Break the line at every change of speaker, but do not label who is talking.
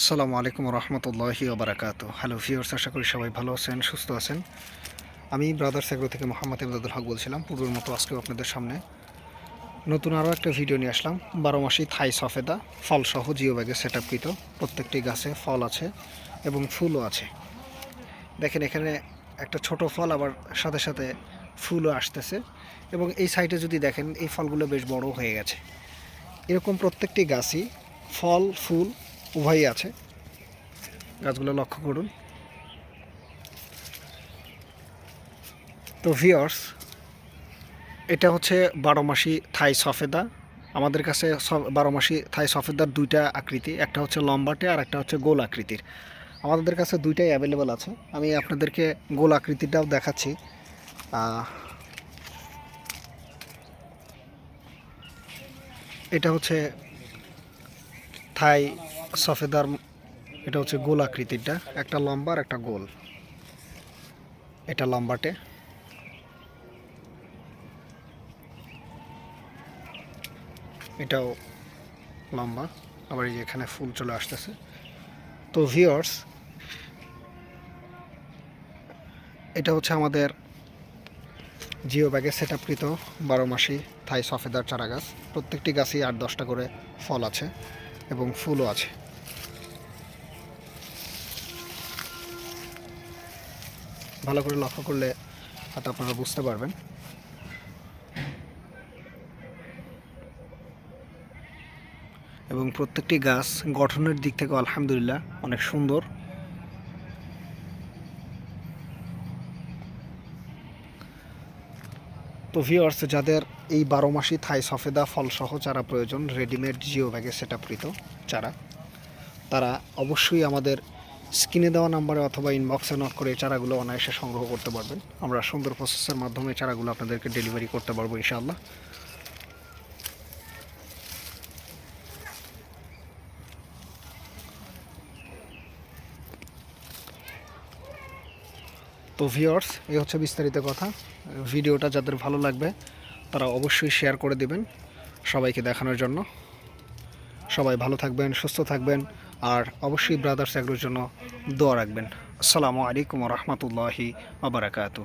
আসসালামু আলাইকুম রহমতুল্লাহি ওবরাকাত হ্যালো ভিউয়ার্স আশা করি সবাই ভালো আছেন, সুস্থ আছেন। আমি ব্রাদার্স এগ্রো থেকে মোহাম্মদ ইমদাদুল হক বলছিলাম পূর্বের মতো আজকেও আপনাদের সামনে নতুন আরও একটা ভিডিও নিয়ে আসলাম। বারো মাসি থাই সফেদা, ফলসহ জিও ব্যাগে সেট আপকৃত প্রত্যেকটি গাছে ফল আছে এবং ফুলও আছে। দেখেন এখানে একটা ছোট ফল, আবার সাথে সাথে ফুলও আসতেছে। এবং এই সাইডে যদি দেখেন, এই ফলগুলো বেশ বড় হয়ে গেছে। এরকম প্রত্যেকটি গাছই ফল, ফুল উভয়ই আছে। গাছগুলো লক্ষ্য করুন। তো ভিওর্স এটা হচ্ছে বারো মাসি থাই সফেদা। আমাদের কাছে বারো মাসি থাই সফেদার দুইটা আকৃতি, একটা হচ্ছে লম্বাটে আর একটা হচ্ছে গোল আকৃতির। আমাদের কাছে দুইটাই অ্যাভেলেবেল আছে। আমি আপনাদেরকে গোল আকৃতিটাও দেখাচ্ছি। এটা হচ্ছে থাই সফেদার, এটা হচ্ছে গোল আকৃতিরটা একটা লম্বা আর একটা গোল। এটা লম্বাটে। এটাও লম্বা। আবার এই যে এখানে ফুল চলে আসতেছে। তো ভিওর্স এটা হচ্ছে আমাদের জিও ব্যাগে সেট আপকৃত বারো মাসি থাই সফেদার চারা গাছ প্রত্যেকটি গাছই আট দশটা করে ফল আছে। এবং ফুলও আছে। ভালো করে লক্ষ্য করলে হয়তো আপনারা বুঝতে পারবেন। এবং প্রত্যেকটি গাছ গঠনের দিক থেকে আলহামদুলিল্লাহ অনেক সুন্দর। তো ভিওর্স যাদের এই বারো মাসি থাই সফেদা ফলসহ চারা প্রয়োজন রেডিমেড জিও ব্যাগে সেট আপকৃত চারা, তারা অবশ্যই আমাদের স্ক্রিনে দেওয়া নাম্বারে অথবা ইনবক্সে নট করে চারাগুলো অনায়াসে সংগ্রহ করতে পারবেন। আমরা সুন্দর প্রসেসের মাধ্যমে চারাগুলো আপনাদেরকে ডেলিভারি করতে পারব ইনশাআল্লাহ। তো ভিওর্স এই হচ্ছে বিস্তারিত কথা। ভিডিওটা যাদের ভালো লাগবে, তারা অবশ্যই শেয়ার করে দেবেন সবাইকে দেখানোর জন্য। সবাই ভালো থাকবেন, সুস্থ থাকবেন, আর অবশ্যই ব্রাদার্স এগুলোর জন্য দোয়া রাখবেন। আসসালামু আলাইকুম রহমতুল্লাহি আবরাকাতু